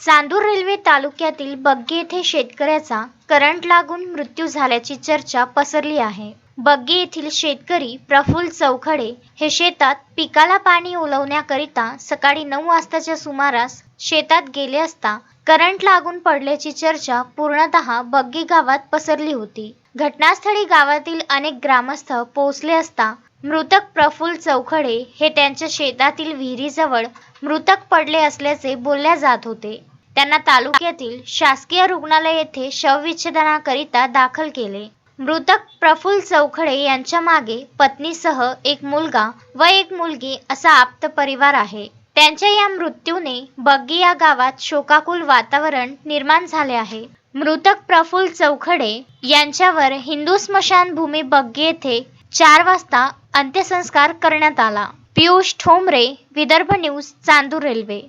Chandur railway तालुक्यातील बग्गी येथे शेतकऱ्याचा करंट लागून मृत्यू झाल्याची चर्चा पसरली आहे. बग्गी येथील शेतकरी प्रफुल्ल चौखडे हे शेतात पिकाला पाणी ओलवण्याकरिता सकाळी नऊ वाजताच्या सुमारास शेतात गेले असता करंट लागून पडल्याची चर्चा पूर्णतः बग्गी गावात पसरली होती. घटनास्थळी गावातील अनेक ग्रामस्थ पोहोचले असता मृतक प्रफुल्ल चौखडे हे त्यांच्या शेतातील विहिरीजवळ मृतक पडले असल्याचे बोलल्या जात होते. त्यांना तालुक्यातील शासकीय रुग्णालय येथे शवविच्छेदनाकरिता दाखल केले. मृतक प्रफुल्ल चौखडे यांच्या मागे पत्नीसह एक मुलगा व एक मुलगी असा आप्त परिवार आहे. त्यांच्या या मृत्यूने बग्गी या गावात शोकाकुल वातावरण निर्माण झाले आहे. मृतक प्रफुल्ल चौखडे यांच्यावर हिंदू स्मशानभूमी बग्गी येथे चार वाजता अंत्यसंस्कार करण्यात आला. Piyush Thombre Vidarbha news Chandur railway.